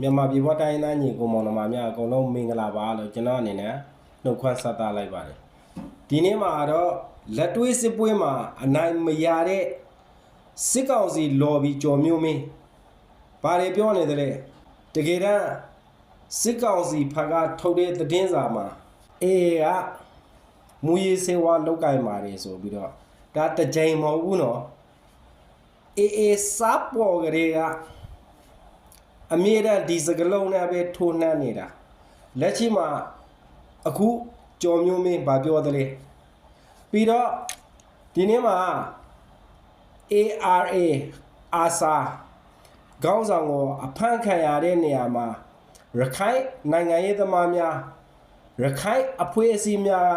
မြန်မာပြည်ပေါ်တိုင်းရင်းသားညီကိုမောင်နှမများအကုန်လုံးမင်္ဂလာပါလို့ကျွန်တော်အနေနဲ့နှုတ်ခွန်းဆက်သလိုက်ပါတယ်ဒီနေ့မှာတော့လက်တွေးစစ်ပွဲမှာအနိုင်မရတဲ့စစ်ကောင်စီလော်ဘီကြော်မျိုးမင်းဘာတွေပြောနေသလဲတကယ်တမ်းစစ်ကောင်စီဖက်ကထုတ်တဲ့သတင်းစာမှာအေးကမူရေးစေဝါလောက်ကင်ပါတယ်ဆိုပြီးတော့ဒါတစ်ကြိမ်မဟုတ်ဘူးနော်အေးအေးစားပေါ်ကလေးက အမြဲတမ်းဒီစကလုံးနဲ့ပဲထိုးနှမ်းနေတာလက်ရှိမှာအခုကြော်မျိုးမင်းဗာပြောသလဲပြီးတော့ဒီနေ့မှာ ARA အာစာခေါင်းဆောင်ကိုအဖမ်းခံရတဲ့နေရာမှာရခိုင်နိုင်ငံရေးသမားများရခိုင်အဖွဲ့အစည်းများက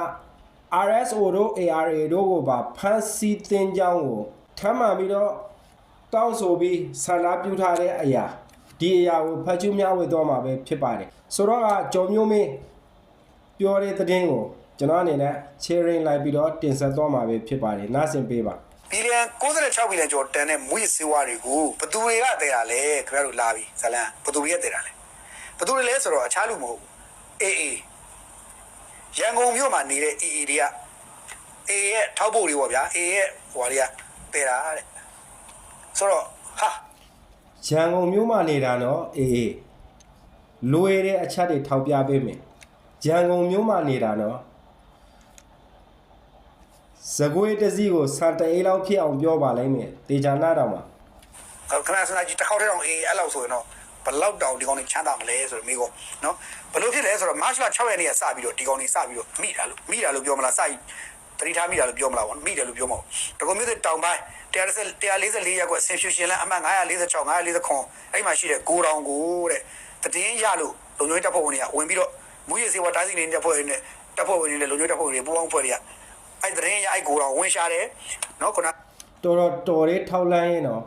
RSO တို့ ARA တို့ကိုပါဖမ်းဆီးတင်ကြောင်းကိုထမ်းမှန်ပြီးတော့တောင်းဆိုပြီးဆန္ဒပြုထားတဲ့အရာ ဒီအရာကိုဖတ်ကျူးများဝေတော့မှာပဲဖြစ်ပါတယ်ဆိုတော့ကကြော်မျိုးမင်းပြောတဲ့သတင်းကိုကျွန်တော်အနေနဲ့ sharing လိုက်ပြီးတော့တင်ဆက်သွားမှာပဲဖြစ်ပါတယ်နားဆင်ပေးပါဘီလီယံ66ဘီလီယံကျော်တန်တဲ့မွေးစေဝါတွေကိုဘသူတွေကတည်တာလဲခင်ဗျားတို့လာပြီဇလန်ဘသူတွေကတည်တာလဲဘသူတွေလဲဆိုတော့အခြားလူမဟုတ်ဘူးအေးအေးရန်ကုန်မြို့မှာနေတဲ့အေးအေးတွေကအေးရဲ့ထောက်ဖို့တွေပေါ့ဗျာအေးရဲ့ဟွာတွေကတည်တာတဲ့ဆိုတော့ဟာ ရန်ကုန်မြို့မှာနေတာနော်အေးအေးလွယ်တဲ့အချက်တွေထောက်ပြပေးမယ်ရန်ကုန်မြို့မှာနေတာနော်ဇကွေးတစ်စီးကိုစံတအေးလောက်ဖြစ်အောင်ပြောပါလိမ့်မယ်တေချာနာတော့မှာခဏစနာကြီးတစ်ခေါက်တည်းတော့အေးအဲ့လောက်ဆိုရင်တော့ဘလောက်တောင်ဒီကောင်တွေချမ်းသာမလဲဆိုတော့မိကောနော်ဘလို့ဖြစ်လဲဆိုတော့မတ်လ6ရက်နေ့ကစပြီးတော့ဒီကောင်တွေစပြီးတော့မိတာလို့မိတာလို့ပြောမလားစ ပြီးတတိထားမိတာလို့ပြောမလားဗောမိတယ်လို့ပြောမဟုတ်တကုံမျိုးတွေတောင်ပိုင်း144ရက်ကွဆင်ဖြူရှင်လန်းအမှတ်946 949အဲ့မှာရှိတဲ့ကိုတောင်ကိုတဲ့တည်င်းရလို့လုံညွှန်းတပ်ဖွဲ့ဝင်တွေကဝင်ပြီးတော့မူရစေဝတားစီနေတပ်ဖွဲ့ဝင်တွေတပ်ဖွဲ့ဝင်တွေလုံညွှန်းတပ်ဖွဲ့ဝင်တွေပူးပေါင်းဖွဲ့တွေကအဲ့တည်င်းရအဲ့ကိုတောင်ဝင်ရှာတယ်နော်ခုနတော်တော်တော်လေးထောက်လန်းရင်တော့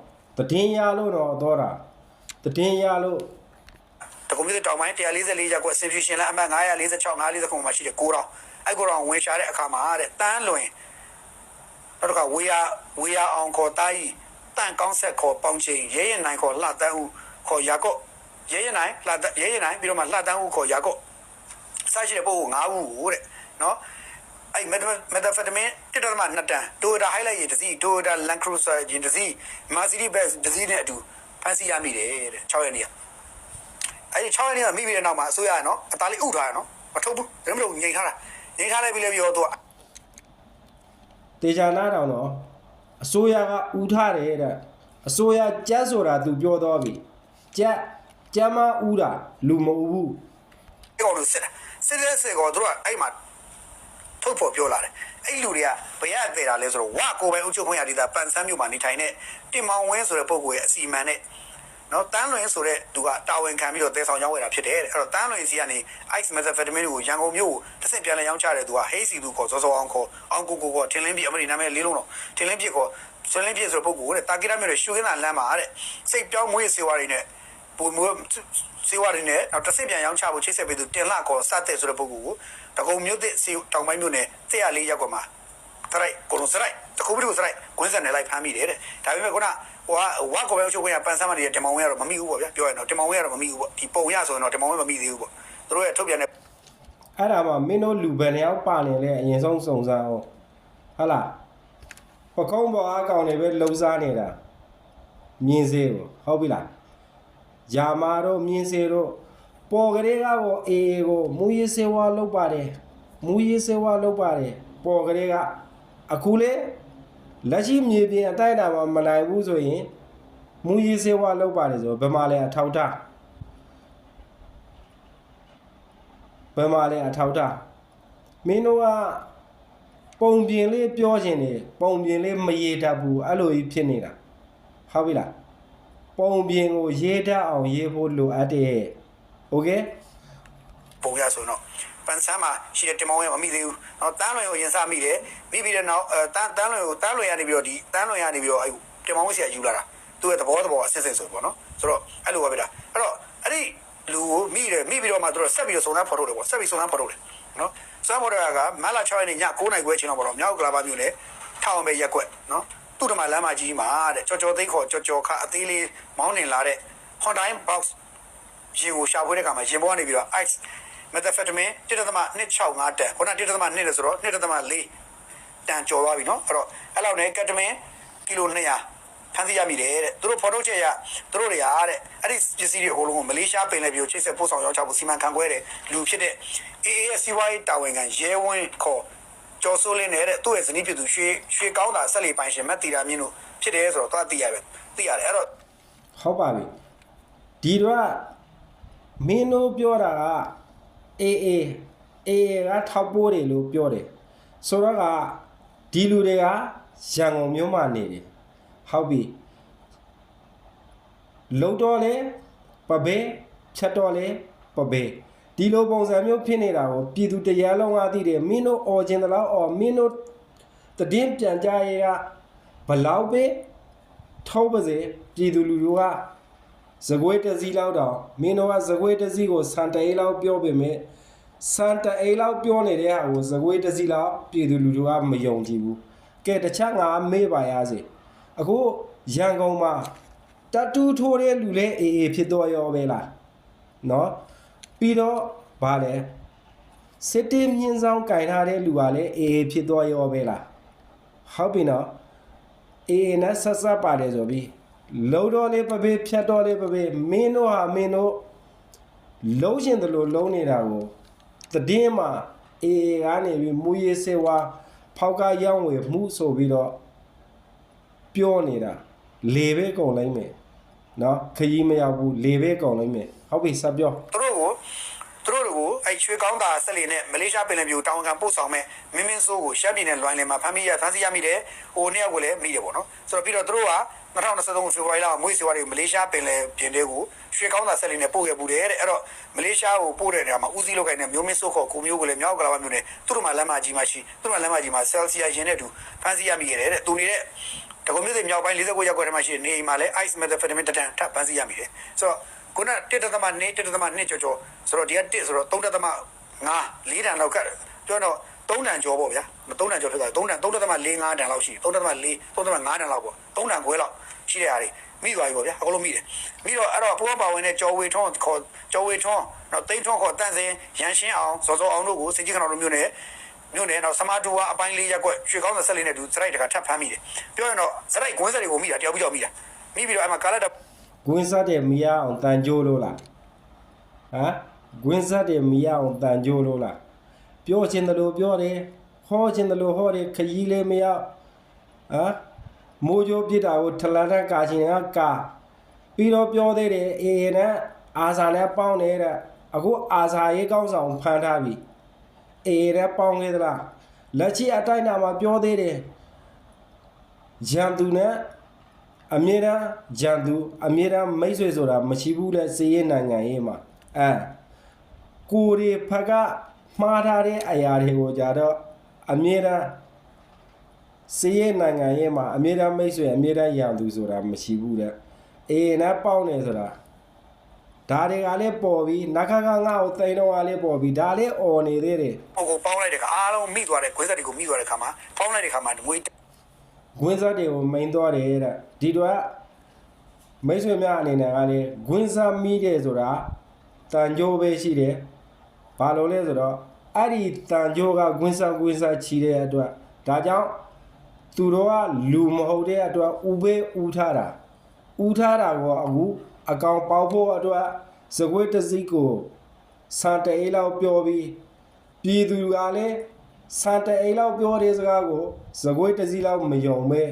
တည်င်းရလို့တော့တော့တာတည်င်းရလို့တကုံမျိုးတောင်ပိုင်း144ရက်ကွဆင်ဖြူရှင်လန်းအမှတ်946 949မှာရှိတဲ့ကိုတောင် အဲ့ကိုတောင်ဝင်ရှာတဲ့အခါမှာတဲ့တန်းလွင်နောက်တစ်ခါဝေယဝေယအောင်ခေါ်တားကြီးတန့်ကောင်းဆက်ခေါ်ပေါင်းချင်းရဲရဲနိုင်ခေါ်လှတန်းဦးခေါ်ရာကော့ရဲရဲနိုင်လှတရဲရဲနိုင်ပြီးတော့မှလှတန်းဦးခေါ်ရာကော့စရှိတဲ့ပုဂ္ဂိုလ်၅ဦးကိုတဲ့နော်အဲ့မက်မက်သဖက်တမင်တစ်တမနှစ်တန်တိုယိုတာဟိုက်လိုက်ရင်တစ်စီးတိုယိုတာလန်ခရူဆာဂျင်တစ်စီးမာစီဒီဘက်တစ်စီးနဲ့အတူဖန်စီရမိတယ်တဲ့6ရက်နေ့ကအဲ့ဒီ6ရက်နေ့ကမိပြီးတဲ့နောက်မှာအစိုးရကနော်အသားလေးဥထားရနော်မထုတ်ဘူးဒါမှမဟုတ်ငြိမ်ထားတာ ငြိမ်ထားလိုက်ပြီးလည်းပြောတော့တေချာနာတော့နော်အစိုးရကဥထားတယ်တဲ့အစိုးရကြက်ဆိုတာ तू ပြောတော့ပြီကြက်ကြက်မဥတာလူမဥဘူးအဲ့ကောင်လို့စစ်တာစစ်တဲ့စစ်ကောတို့ကအဲ့မှာထုတ်ဖို့ပြောလာတယ်အဲ့လူတွေကဘယ်ရအသေးတာလဲဆိုတော့ဝါကိုပဲအုပ်ချုပ်ခွင့်ရဒေသပန်ဆန်းမြို့မှာနေထိုင်တဲ့တင်မောင်ဝင်းဆိုတဲ့ပုဂ္ဂိုလ်ရဲ့အစီအမံနဲ့ နော်တန်းလွင်ဆိုတဲ့သူကတာဝန်ခံပြီးတော့တဲဆောင်ရောင်းဝယ်တာဖြစ်တယ်တဲ့အဲ့တော့တန်းလွင်စီကနေ ice methamphetamine ကိုရန်ကုန်မြို့ကိုတစ်ဆင့်ပြန်လည်ရောင်းချတဲ့သူက hey စီသူခေါ်စောစောအောင်ခေါ်အောင်ကိုကိုခေါ်ထင်လင်းပြအမရီနာမည်လေးလုံးတော့ထင်လင်းပြခေါ်ထင်လင်းပြဆိုတဲ့ပုဂ္ဂိုလ်တဲ့တာကိရမြို့ရဲ့ရှုခင်းသာလမ်းမှာတဲ့စိတ်ပြောင်းမွေးစေဝါတွေနဲ့ပုံမွေးစေဝါတွေနဲ့နောက်တစ်ဆင့်ပြန်ရောင်းချဖို့ချိတ်ဆက်ပေးသူတင်လာခေါ်စတဲ့ဆိုတဲ့ပုဂ္ဂိုလ်ကိုတကုံမြို့သစ်စီတောင်ပိုင်းမြို့နယ်104ရပ်ကွက်မှာတရိုက်ကိုလုံးစရိုက်တခုပြီးတခုစရိုက်ကွင်းဆက်နေလိုက်ဖမ်းမိတယ်တဲ့ဒါပေမဲ့ခုန ဟိုကဝါကော်ပဲအချုပ်ခွင့်ရပန်ဆမ်းမနေတဲ့တင်မောင်ဝင်းကတော့မမိဘူးပေါ့ဗျာပြောရရင်တော့တင်မောင်ဝင်းကတော့မမိဘူးပေါ့ဒီပုံရဆိုရင်တော့တင်မောင်ဝင်းမမိသေးဘူးပေါ့သူတို့ရဲ့ထုတ်ပြန်တဲ့အဲ့ဒါမှမင်းတို့လူဘယ်နှယောက်ပါနေလဲအရင်ဆုံးစုံစမ်းအောင်ဟုတ်လားပကုံးပေါ်အကောင်တွေပဲလှုပ်ရှားနေတာမြင်းစေးကိုဟုတ်ပြီလားယာမာတို့မြင်းစေးတို့ပေါ်ကလေးကကိုအေးကိုမူရေးစေဝါလောက်ပါတယ်မူရေးစေဝါလောက်ပါတယ်ပေါ်ကလေးကအခုလေ လက်ရှိမြေပြင်အတိုက်အတာမှာမနိုင်ဘူးဆိုရင်မူရေးစေဝါလောက်ပါတယ်ဆိုဘယ်မှာလဲအထောက်ထား ဘယ်မှာလဲအထောက်ထားမင်းတို့ကပုံပြင်လေးပြောခြင်းနေပုံပြင်လေးမရေတတ်ဘူးအဲ့လိုကြီးဖြစ်နေတာဟုတ်ပြီလားပုံပြင်ကိုရေးတတ်အောင်ရေးဖို့လိုအပ်တယ်โอเค ပုံရဆိုရင်တော့ ပန်ဆမ်းမှာရှိတဲ့တင်မောင်းရဲ့မမိသေးဘူး။နော်တန်းလွင်ကိုရင်စမိတယ်။မိပြီးတဲ့နောက်အဲတန်းတန်းလွင်ကိုတန်းလွင်ရနေပြီးတော့ဒီတန်းလွင်ရနေပြီးတော့အဲတင်မောင်းဆရာယူလာတာ။သူ့ရဲ့သဘောသဘောအဆစ်ဆစ်ဆိုပေါ့နော်။ဆိုတော့အဲ့လိုပဲပြတာ။အဲ့တော့အဲ့ဒီလူကိုမိတယ်မိပြီးတော့မှသူတို့ဆက်ပြီးတော့စုံစမ်းဖော်ထုတ်တယ်ပေါ့။ဆက်ပြီးစုံစမ်းဖော်ထုတ်တယ်။နော်။စုံစမ်းဖော်ထုတ်တာကမလ6ရက်နေ့ည9နာရီခွဲအချိန်တော့ပေါ့နော်။မြောက်ကလာပါမြို့နယ်ထောင်ပဲရက်ကွက်နော်။သူ့တမလမ်းမကြီးမှာတဲ့ကြော်ကြော်သိန်းခေါ်ကြော်ကြော်ခအသေးလေးမောင်းနေလာတဲ့ Honda Box ရေကိုရှာဖွေတဲ့ခါမှာရင်ပေါ်ကနေပြီးတော့ ice methamphetamine 1.265တန်ခုန1.2လဲဆိုတော့1.4တန်ကျော်သွားပြီနော်အဲ့တော့အဲ့လောက်နဲ့ ketamine ကီလို200ဖမ်းဆီးရမိတယ်တဲ့သူတို့ဖော်ထုတ်ချက်ရသူတို့တွေကတဲ့အဲ့ဒီပစ္စည်းတွေအကုန်လုံးကိုမလေးရှားပင်လယ်ပြည်ကိုချိတ်ဆက်ပို့ဆောင်ရောင်းချဖို့စီမံခန့်ခွဲတဲ့လူဖြစ်တဲ့ AASCY တာဝန်ခံရဲဝင်းခေါ်ကျော်စိုးလင်းနဲ့တဲ့သူ့ရဲ့ဇနီးပြည်သူရွှေရွှေကောင်းတာဆက်လေပိုင်ရှင်မတ်တီရာမြင့်တို့ဖြစ်တယ်ဆိုတော့သွားသိရပဲသိရတယ်အဲ့တော့ဟုတ်ပါပြီဒီတော့မင်းတို့ပြောတာက အေးအေးအေးကထောက်ပိုးတယ်လို့ပြောတယ်ဆိုတော့ကဒီလူတွေကရန်ကုန်မြို့မှာနေတယ်ဟုတ်ပြီလုံတော့လေပပဲဖြတ်တော့လေပပဲဒီလိုပုံစံမျိုးဖြစ်နေတာကိုပြည်သူတရားလုံးကသိတယ်မင်းတို့អော်ခြင်းတလားអော်မင်းတို့တည်င်းပြန်ကြရဲကဘလောက်ပဲထောက်ပါစေပြည်သူလူတွေက ဇကွေးတစ်စီးလောက်တော့မင်းတို့ကဇကွေးတစ်စီးကိုစံတအေးလောက်ပြောပေမဲ့စံတအေးလောက်ပြောနေတဲ့ဟာကိုဇကွေးတစ်စီးလောက်ပြည်သူလူတွေကမယုံကြည်ဘူးကဲတခြားငါမေးပါရစေအခုရန်ကုန်မှာတတူးထိုးတဲ့လူလဲအေးအေးဖြစ်တော့ရောပဲလားနော်ပြီးတော့ဗာလဲစစ်တေးမြင်းဆောင်ကင်ထားတဲ့လူကလည်းအေးအေးဖြစ်တော့ရောပဲလားဟုတ်ပြီနော်အေးနဲ့ဆက်ဆက်ပါတယ်ဆိုပြီး လုံးတော်လေးပပေဖြတ်တော်လေးပပေမင်းတို့ဟာမင်းတို့လုံးရှင်တယ်လို့လုံးနေတာကိုတည်င်းမှာအေးကနေပြီးမူရေးစေဝါဖောက်ကရောင်းဝယ်မှုဆိုပြီးတော့ပြောနေတာလေပဲကုန်လိုက်မယ်နော်ခကြီးမရောက်ဘူးလေပဲကုန်လိုက်မယ်ဟုတ်ပြီဆက်ပြောသူတို့ကိုသူ တို့ကိုအဲ့ရွှေကောင်းတာဆက်လီနဲ့မလေးရှားပင်လယ်ပြည်ကိုတောင်းခံပို့ဆောင်မဲ့မင်းမင်းစိုးကိုရှမ်းပြည်နယ်လွိုင်းလင်မှာဖမ်းမိရဖမ်းဆီးရမိတယ်ဟိုနှစ်ယောက်ကိုလည်းမိတယ်ပေါ့နော်ဆိုတော့ပြီးတော့သူတို့က2023ဖေဖော်ဝါရီလမှာမွေးစီဝါတွေကိုမလေးရှားပင်လယ်ပြင်တွေကိုရွှေကောင်းတာဆက်လီနဲ့ပို့ခဲ့ပူတယ်တဲ့အဲ့တော့မလေးရှားကိုပို့တဲ့နေရာမှာဦးစီးလောက်ကိုင်းတဲ့မျိုးမင်းစိုးခေါ်ကိုမျိုးကိုလည်းမြောက်ကလာပါမျိုးနဲ့သူတို့မှလမ်းမကြီးမှာရှိသူတို့မှလမ်းမကြီးမှာဆယ်ဆီယာရင်နဲ့တူဖမ်းဆီးရမိခဲ့တယ်တဲ့သူနေတဲ့တကွန်မြို့တွေမြောက်ပိုင်း49ရပ်ကွက်ထဲမှာရှိတဲ့နေအိမ်မှာလည်း ice methamphetamine တတန်ထပ်ပန်းစီရမိတယ်ဆိုတော့ ခုန1.2 1.2ကျော်ကျော်ဆိုတော့ဒီက1ဆိုတော့3.5 4တန်လောက်ကတ်ပြောတော့3တန်ကျော်ပေါ့ဗျာ3တန်ကျော်ဖြစ်သွားတယ်3တန်3.45တန်လောက်ရှိတယ်3.4 3.5တန်လောက်ပေါ့3တန်ခွဲလောက်ရှိတဲ့ဟာတွေမိသွားပြီပေါ့ဗျာအကုန်လုံးမိတယ်မိတော့အဲ့တော့ပူပါဝင်တဲ့ကျော်ဝေထွန်းခေါ်ကျော်ဝေထွန်းတော့တိန်းထွန်းခေါ်တန့်စင်ရန်ရှင်းအောင်စောစောအောင်တို့ကိုစစ်ကြီးခဏတို့မျိုးနဲ့မြို့နယ်တော့စမာတူဝါအပိုင်းလေးရက်ကွက်ရွှေကောင်းတဲ့ဆက်လေးနဲ့သူစရိုက်တခါထပ်ဖမ်းမိတယ်ပြောရင်တော့စရိုက်ကွင်းဆက်တွေကိုမိတာတယောက်ပြီးတော့မိတာမိပြီးတော့အဲ့မှာကာလက်တ ဂွင်းစားတဲ့မီးရအောင်တန်ကြိုးလို့လားဟမ်ဂွင်းစားတဲ့မီးရအောင်တန်ကြိုးလို့လားပြောချင်တယ်လို့ပြောတယ်ဟောချင်တယ်လို့ဟောတယ်ခကြီးလေးမရဟမ်မိုးကြိုးပြစ်တာကိုထလန်တဲ့ကာချင်ကကာပြီးတော့ပြောသေးတယ်အေးနဲ့အာစာနဲ့ပေါင်းနေတဲ့အခုအာစာရေးကောင်းဆောင်ဖမ်းထားပြီအေးနဲ့ပေါင်းခဲ့သလားလက်ချီအတိုင်းနာမှာပြောသေးတယ်ရန်သူနဲ့ အမြဲတမ်းဂျန်သူအမြဲတမ်းမိတ်ဆွေဆိုတာမရှိဘူးတဲ့စေရေးနိုင်ငံရေးမှာအဲကိုရီဖကမှားထားတဲ့အရာတွေကိုကြတော့အမြဲတမ်းစေရေးနိုင်ငံရေးမှာအမြဲတမ်းမိတ်ဆွေအမြဲတမ်းရန်သူဆိုတာမရှိဘူးတဲ့အေးနဲ့ပေါင်းနေဆိုတာဒါတွေကလည်းပေါ်ပြီးနခခငါ့ကိုတိန်တော့ကလည်းပေါ်ပြီးဒါလည်းអော်နေသေးတယ်ဟိုကိုပေါင်းလိုက်တဲ့ခါအားလုံးမိသွားတဲ့ကွင်းဆက်တွေကိုမိသွားတဲ့ခါမှာပေါင်းလိုက်တဲ့ခါမှာငွေ ဂွင်းစားတွေကိုမိန်သွားတယ်တဲ့ဒီတော့မိတ်ဆွေများအနေနဲ့ကလည်းဂွင်းစားမိတယ်ဆိုတာတန်ကြိုးပဲရှိတယ်ဘာလို့လဲဆိုတော့အဲ့ဒီတန်ကြိုးကဂွင်းစားဂွင်းစားချီတဲ့အတွက်ဒါကြောင့်သူတို့ကလူမဟုတ်တဲ့အတွက်ဥပဲဥထားတာဥထားတာကိုအခုအကောင်ပေါက်ဖို့အတွက်စကွေးတစ်စီးကိုစံတအေးလောက်ပြောပြီးပြည်သူကလည်း စံတအေးလောက်ပြောတဲ့စကားကိုစကွေးတစ်စီးလောက်မယုံပဲ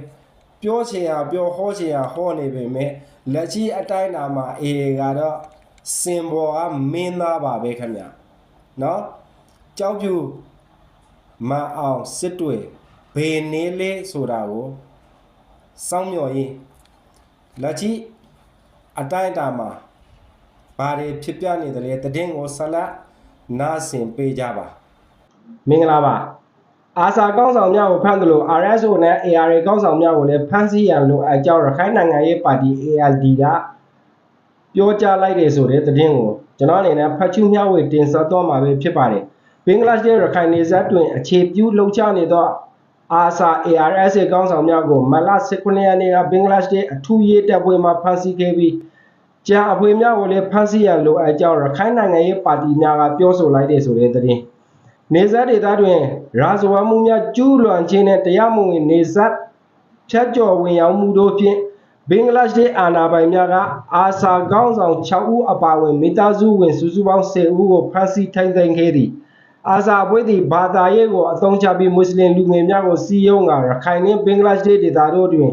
ပြောချင်ရပြောဟောချင်ရဟောနေပေမဲ့လက်ရှိအတိုင်းနာမှာအေကတော့စင်ဘောကမင်းသားပါပဲခင်ဗျာနော်ကြောက်ဖြူမအောင်စစ်တွေဘေနေလေးဆိုတာကိုစောင်းမြော်ရင်လက်ရှိအတိုင်းအတာမှာဘာတွေဖြစ်ပြနေတယ်လဲတည်င်းကိုဆက်လက်နားဆင်ပေးကြပါ မင်္ဂလာပါအာစာကောင်းဆောင်များကိုဖမ်းတယ်လို့ RSO နဲ့ ARA ကောင်းဆောင်များကိုလည်းဖမ်းဆီးရလို့အကြောင်းရခိုင်နိုင်ငံရေးပါတီ ALD ကပြောကြားလိုက်တယ်ဆိုတဲ့သတင်းကိုကျွန်တော်အနေနဲ့ဖတ်ချူးမျှဝေတင်ဆက်သွားမှာပဲဖြစ်ပါတယ်ဘင်္ဂလားဒေ့ရှ်ရခိုင်နေဆက်တွင်အခြေပြုလှုပ်ရှားနေသောအာစာ ARS ကောင်းဆောင်များကိုမလ19ရက်နေ့ကဘင်္ဂလားဒေ့ရှ်အထူးရေးတပ်ဖွဲ့မှဖမ်းဆီးခဲ့ပြီးကြံအဖွေများကိုလည်းဖမ်းဆီးရန်လိုအပ်ကြောင်းရခိုင်နိုင်ငံရေးပါတီများကပြောဆိုလိုက်တဲ့ဆိုတဲ့သတင်း နေဆက်ဒေသတွင် ရာဇဝတ်မှုများကျူးလွန်ခြင်းနဲ့တရားမဝင်နေဆက်ဖြတ်ကျော်ဝင်ရောက်မှုတို့ဖြင့်ဘင်္ဂလားဒေ့ရှ်အာဏာပိုင်များကအာဆာကောင်းဆောင်6ဦးအပါအဝင်မိသားစုဝင်စုစုပေါင်း10ဦးကိုဖမ်းဆီးထိန်းသိမ်းခဲ့သည်အာဇာအပွဲသည်ဘာသာရေးကိုအသုံးချပြီးမွတ်စလင်လူငယ်များကိုစီးရုံးကရခိုင်နှင့်ဘင်္ဂလားဒေ့ရှ်ဒေသတို့တွင်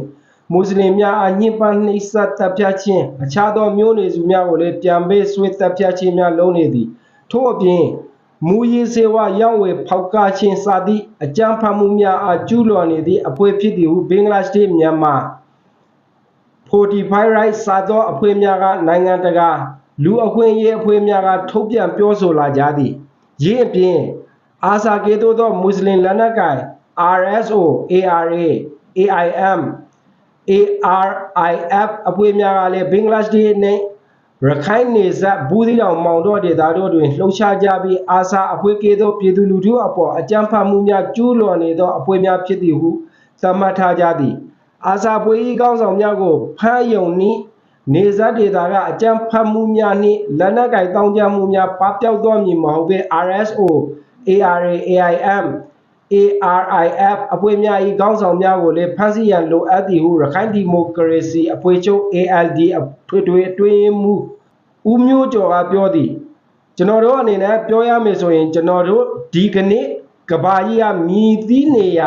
မွတ်စလင်များအားညှဉ်းပန်းနှိပ်စက်တပ်ဖြတ်ခြင်းအခြားသောမျိုးနွယ်စုများကိုလည်းပြန်ပေးဆွေးတပ်ဖြတ်ခြင်းများလုပ်နေသည်ထို့အပြင် မူရေးစေဝါရောင်းဝယ်ဖောက်ကားခြင်းစသည့်အကြမ်းဖက်မှုများအားကျူးလွန်နေသည့်အဖွဲ့ဖြစ်သည်ဟုဘင်္ဂလားဒေ့ရှ်မြန်မာ45 right စာသောအဖွဲ့များကနိုင်ငံတကာလူအခွင့်အရေးအဖွဲ့များကထုတ်ပြန်ပြောဆိုလာကြသည်ယင်းအပြင်အာဆာကေတိုသောမွတ်စလင်လက်နက်ကိုင် RSO ARA AIM ARIF အဖွဲ့များကလည်းဘင်္ဂလားဒေ့ရှ်နှင့် ရခိုင်နေဇက်ဘူးသီးတောင်မောင်တော်ဒေသတို့တွင်လှုပ်ရှားကြပြီးအာဆာအဖွဲ့ကေတိုပြည်သူလူထုအပေါ်အကြမ်းဖက်မှုများကျူးလွန်နေသောအဖွဲ့များဖြစ်သည်ဟုသတ်မှတ်ထားကြသည်အာဇာပွေဤကောင်းဆောင်များကိုဖမ်းယုံနှင့်နေဇတ်ဒေတာကအကြမ်းဖက်မှုများနှင့်လက်နက်ကိုင်တောင်းကြမှုများပပျောက်သောမည်မဟုတ်ဘဲ RSO ARA AIM ARIF အဖွဲ့များဤကောင်းဆောင်များကိုလည်းဖမ်းဆီးရန်လိုအပ်သည်ဟုရခိုင်ဒီမိုကရေစီအဖွဲ့ချုပ် ALD အဖွဲ့တွင်အတွင်းရေးမှုဦးမျိုးကျော်ကပြောသည်ကျွန်တော်တို့အနေနဲ့ပြောရမယ်ဆိုရင်ကျွန်တော်တို့ဒီကနေ့ကဘာကြီးကမြည်သီးနေရ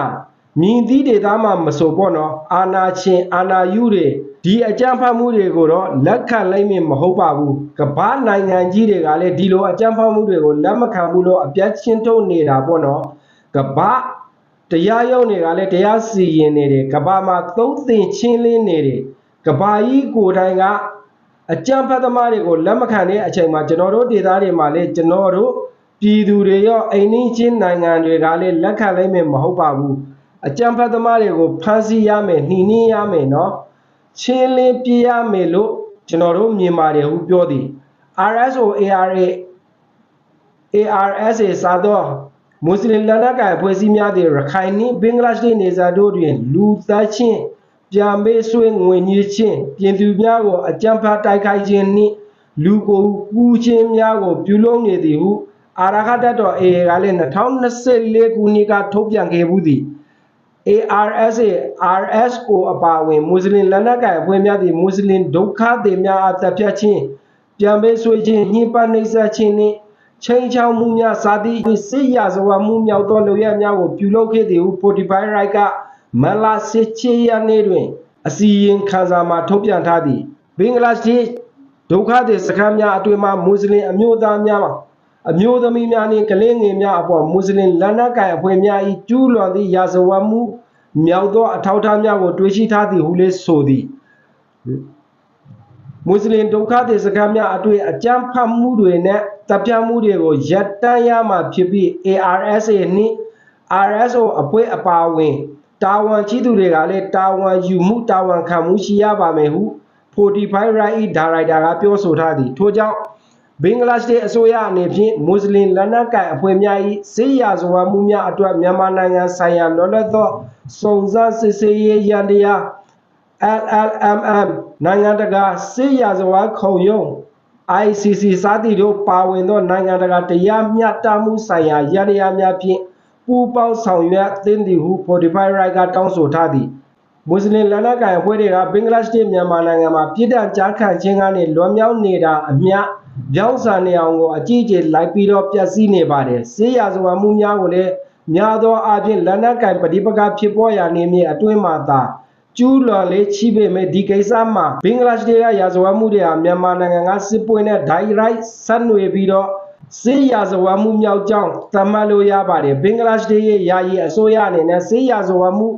မြည်သီးဒေသမှာမဆိုပေါ့နော်အာနာချင်းအာနာယူတွေဒီအကြမ်းဖက်မှုတွေကိုတော့လက်ခံလိုက်မမဟုတ်ပါဘူးကဘာနိုင်ငံကြီးတွေကလည်းဒီလိုအကြမ်းဖက်မှုတွေကိုလက်မခံဘူးလို့အပြတ်ချင်းထုတ်နေတာပေါ့နော် ကဘာတရားရုံးတွေကလည်းတရားစီရင်နေတယ်ကဘာမှာသုံးသင်ချင်းလင်းနေတယ်ကဘာကြီးကိုယ်တိုင်ကအကြမ်းဖက်သမားတွေကိုလက်မခံတဲ့အချိန်မှာကျွန်တော်တို့ဒေသတွေမှာလည်းကျွန်တော်တို့ပြည်သူတွေရောအိမ်နီးချင်းနိုင်ငံတွေကလည်းလက်ခံလိုက်မယ်မဟုတ်ပါဘူးအကြမ်းဖက်သမားတွေကိုဖမ်းဆီးရမယ်နှိမ်နင်းရမယ်နော်ချင်းလင်းပြရမယ်လို့ကျွန်တော်တို့မြင်ပါတယ်ဟုပြောသည် RSO ARA ARSA စာတော့ မွတ်စလင်လက်နက်ကိုင်အဖွဲ့အစည်းများသည့်ရခိုင်နှင့်ဘင်္ဂလားဒေ့ရှ်နေစာတို့တွင် လူသားချင်းပြန်ပေးဆွေးငွေညှချင်းပြည်သူများကိုအကြမ်းဖက်တိုက်ခိုက်ခြင်းနှင့်လူကိုကူးခြင်းများကို ပြုလုပ်နေသည်ဟုအာရခတတ်တော် AA ကလည်း2024ခုနှစ်ကထုတ်ပြန်ခဲ့မှုသည် ARSA RSO အပါအဝင်မွတ်စလင်လက်နက်ကိုင်အဖွဲ့များသည့်မွတ်စလင်ဒုက္ခသည်များအသက်ဖြတ်ခြင်းပြန်ပေးဆွေးခြင်းညှဉ်းပန်းနှိပ်စက်ခြင်းနှင့် ချိန်ချောင်းမှုများစသည့်စစ်ရာဇဝတ်မှုမြောက်သောလုပ်ရများကိုပြုလုပ်ခဲ့သည်ဟု45 right ကမန်လာစစ်ချေရနေ့တွင် အစီရင်ခံစာမှာထုတ်ပြန်ထားသည်ဘင်္ဂလားဒေ့ရှ်ဒုက္ခသည်စခန်းများအတွင်မှမွတ်စလင်အမျိုးသားများမှာအမျိုးသမီးများနှင့်ကလေးငယ်များအပေါ်မွတ်စလင်လက်နက်ကိုင်အဖွဲ့များ၏ကျူးလွန်သည့်ရာဇဝတ်မှုမြောက်သောအထောက်အထားများကိုတွေ့ရှိထားသည်ဟုလည်းဆိုသည်မွတ်စလင်ဒုက္ခသည်စခန်းများအတွေ့အကြမ်းဖက်မှုတွေနဲ့ တပ်ဖြတ်မှုတွေကိုရပ်တန့်ရမှာဖြစ်ပြီး ARSA နှင့် RSO အဖွဲ့အပါအဝင်တာဝန်ရှိသူတွေကလည်းတာဝန်ယူမှုတာဝန်ခံမှုရှိရပါမယ်ဟု45 right ဒါရိုက်တာကပြောဆိုထားသည်ထို့ကြောင့်ဘင်္ဂလားဒေ့ရှ်အစိုးရအနေဖြင့်မွတ်စလင်လက်နက်ကိုင်အဖွဲ့များ၏စေရာဇဝတ်မှုများအတွက်မြန်မာနိုင်ငံဆိုင်ရာလွတ်လပ်သောစုံစမ်းစစ်ဆေးရေးရန်တရား LLMM နိုင်ငံတကာစစ်ရာဇဝတ်ခုံရုံး ICC စသည်တို့ပါဝင်သောနိုင်ငံတကာတရားမျှတမှုဆိုင်ရာရန်တရားများဖြင့်ပူးပေါင်းဆောင်ရွက်သင့်သည်ဟု45 right ကတောင်းဆိုထားသည်မွတ်စလင်လက်နက်ကိုင်အဖွဲ့တွေကဘင်္ဂလားဒေ့ရှ်မြန်မာနိုင်ငံမှာပြည်ထောင်ကြားခံခြင်းကနေလွန်မြောက်နေတာအမျှပြောင်းဆန်နေအောင်ကိုအကြီးအကျယ်လိုက်ပြီးတော့ပြည့်စည်နေပါတယ်ဆေးရဇဝမှုများကိုလည်းများသောအားဖြင့်လက်နက်ကင်ပဋိပက္ခဖြစ်ပေါ်ရာနေမြေအတွင်းမှာသာ ကျူးလွန်လေးချိပေမဲ့ဒီကိစ္စမှာဘင်္ဂလားဒေ့ရှ်ကရာဇဝမှုတွေဟာမြန်မာနိုင်ငံကစစ်ပွဲနဲ့ direct ဆက်နွယ်ပြီးတော့စေးရာဇဝမှုမြောက်ကြောင်းသတ်မှတ်လို့ရပါတယ်ဘင်္ဂလားဒေ့ရှ်ရဲ့ယာယီအစိုးရအနေနဲ့စေးရာဇဝမှု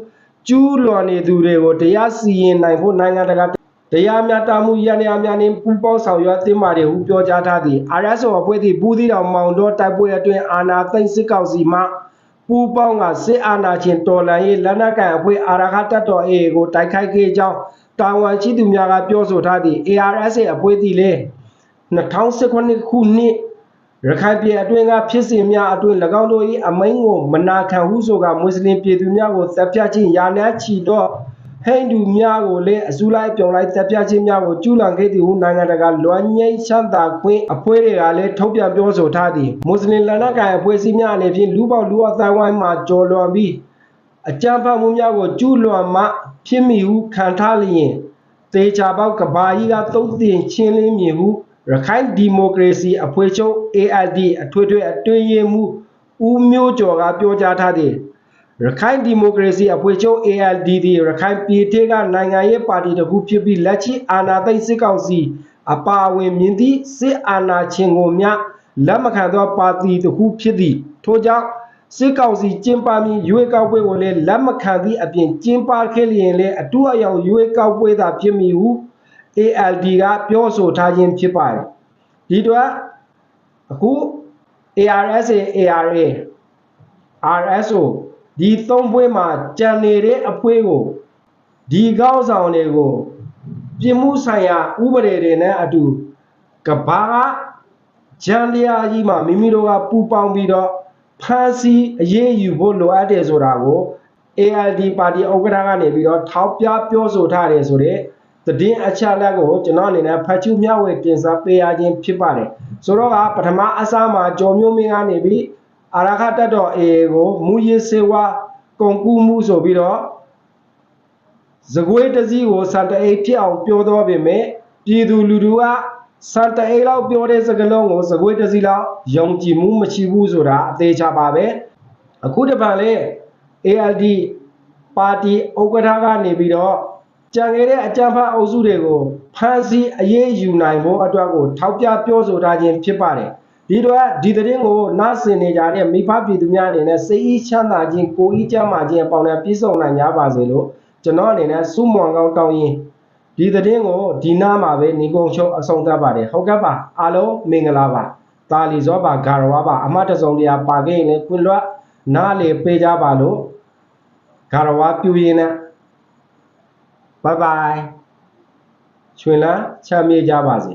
ကျူးလွန်နေသူတွေကိုတရားစီရင်နိုင်ဖို့နိုင်ငံတကာတရားမျှတမှုရန်ရာများနှင့်ပူးပေါင်းဆောင်ရွက်သင့်ပါတယ်ဟုပြောကြားထားသည် RSO အဖွဲ့သည်ဘူးသီးတောင်မောင်တော်တိုက်ပွဲအတွင်းအာဏာသိမ်းစစ်ကောင်စီမှ ပူးပေါင်းကစစ်အာဏာရှင်တော်လှန်ရေးလက်နက်ကိုင်အဖွဲ့အာရခတပ်တော် AA ကိုတိုက်ခိုက်ခဲ့ကြောင်းတာဝန်ရှိသူများကပြောဆိုထားသည် ARSA အဖွဲ့သည်လည်း2019ခုနှစ်ရခိုင်ပြည်အတွင်းကဖြစ်စဉ်များအတွင်း၎င်းတို့၏အမိန့်ကိုမနာခံဟုဆိုကမွတ်စလင်ပြည်သူများကိုတပ်ဖြတ်ခြင်းယာနချီတော့ ဟိန္ဒူများကိုလည်းအစုလိုက်ပြောင်းလိုက်တပ်ပြခြင်းများကိုကျူးလွန်ခဲ့သည်ဟုနိုင်ငံတကာလွှမ်းငိမ့်ချမ်းသာခွင့်အဖွဲ့တွေကလည်းထုတ်ပြန်ပြောဆိုထားသည်မွတ်စလင်လက်နက်ကိုင်အဖွဲ့အစည်းများအနေဖြင့်လူပေါလူအတိုင်းဝိုင်းမှာကြော်လွန်ပြီးအကြမ်းဖက်မှုများကိုကျူးလွန်မှဖြစ်မိဟုခံထားလျင်တေချာပေါက်ကဘာကြီးကသုံးတင်ချင်းလင်းမြင်ဟုရခိုင်ဒီမိုကရေစီအဖွဲ့ချုပ် ALD အထွေထွေအတွင်းရေးမှူးဦးမျိုးကျော်ကပြောကြားထားသည် ရခိုင်ဒီမိုကရေစီအဖွဲ့ချုပ် ALD သည်ရခိုင်ပြည်ထက်ကနိုင်ငံရေးပါတီတစ်ခုဖြစ်ပြီးလက်ရှိအာဏာသိမ်းစစ်ကောင်စီအပါအဝင်မြင့်သည့်စစ်အာဏာရှင်ကိုမြလက်မခံသောပါတီတစ်ခုဖြစ်သည်ထို့ကြောင့်စစ်ကောင်စီကျင်းပမည့်ရွေးကောက်ပွဲကိုလည်းလက်မခံသည့်အပြင်ကျင်းပခဲ့လျင်လည်းအတူအယောင်ရွေးကောက်ပွဲသာဖြစ်မည်ဟု ALD ကပြောဆိုထားခြင်းဖြစ်ပါတယ်ဒီတော့အခု ARSA ARA RSO ဒီသုံးပွဲမှာကြံနေတဲ့အဖွဲကိုဒီကောင်းဆောင်တွေကိုပြင်မှုဆိုင်ရာဥပဒေတွေနဲ့အတူကဘာကဂျန်လျာကြီးမှာမိမိတို့ကပူပေါင်းပြီးတော့ဖမ်းဆီးအရေးယူဖို့လိုအပ်တယ်ဆိုတာကို ALD ပါတီဥက္ကဋ္ဌကနေပြီးတော့ထောက်ပြပြောဆိုထားတယ်ဆိုတဲ့သတင်းအချက်အလက်ကိုကျွန်တော်အနေနဲ့ဖတ်ချူမျှဝေတင်ဆက်ပေးရခြင်းဖြစ်ပါတယ်ဆိုတော့ကပထမအစားမှာကြော်မျိုးမင်းကနေပြီး အာရခတက်တော်အေကိုမူရစ်စေဝါကုန်ကူးမှုဆိုပြီးတော့ဇကွေးတစည်းကိုစံတအိတ်ဖြစ်အောင်ပြောတော့ပေမဲ့ပြည်သူလူထုကစံတအိတ်လောက်ပြောတဲ့စကားလုံးကိုဇကွေးတစည်းလောက်ယုံကြည်မှုမရှိဘူးဆိုတာအသေးချာပါပဲအခုတပံလေ ALD ပါတီဥက္ကဋ္ဌကနေပြီးတော့ကြံခဲ့တဲ့အကြံဖတ်အုပ်စုတွေကိုဖမ်းဆီးအရေးယူနိုင်ဖို့အတွက်ကိုထောက်ပြပြောဆိုထားခြင်းဖြစ်ပါတယ် ဒီတော့ဒီသတင်းကိုနားဆင်နေကြတဲ့မိဘပြည်သူများအနေနဲ့စိတ်ဤချမ်းသာခြင်းကိုယ်ဤကျမ်းမာခြင်းအပေါင်းနဲ့ပြည့်စုံနိုင်ကြပါစေလို့ကျွန်တော်အနေနဲ့စုမွန်ကောင်းတောင်းရင်ဒီသတင်းကိုဒီနားမှာပဲညီကုံချုပ်အဆုံးသတ်ပါတယ်ဟုတ်ကဲ့ပါအားလုံးမင်္ဂလာပါတာလီဇောပါဂါရဝါပါအမတ်တစုံတရားပါခဲ့ရင်လည်းခွင့်လွတ်နားလေပေးကြပါလို့ဂါရဝါပြူရင်နဲ့ဘိုင်ဘိုင်ချွင်လန်းချမ်းမြေ့ကြပါစေ